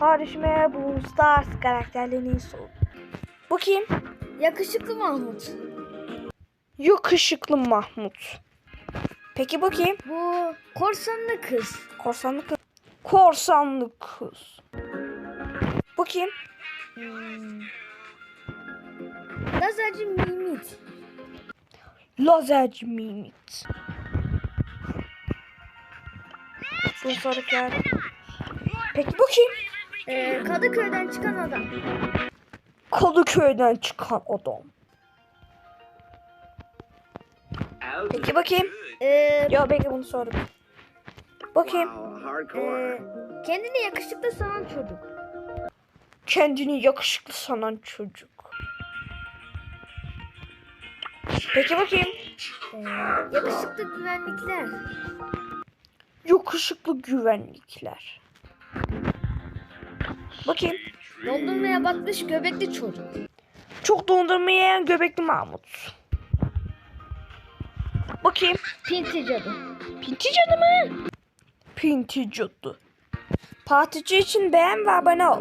Kardeşime bu Stars karakterlerini sor. Bu kim? Yakışıklı Mahmut. Yakışıklı Mahmut. Peki bu kim? Bu korsanlı kız. Korsanlı kız. Korsanlı kız. Bu kim? Hmm. Lazerci Mimit. Lazerci Mimit. Son soru geldi. Peki bu kim? Ee, Kadıköy'den çıkan adam. Kadıköy'den çıkan adam. Peki bakayım. Ee, Yo bekle bunu sordum. Bakayım. ee, kendini yakışıklı sanan çocuk. Kendini yakışıklı sanan çocuk. Peki bakayım. Ee, yakışıklı güvenlikler. Yakışıklı güvenlikler. Bakayım. Dondurmaya batmış göbekli çocuk. Çok dondurma yiyen göbekli Mahmut. Bakayım. Pinti cadı. Pinti cadı mı? Pinti cadı. Partici için beğen ve abone ol.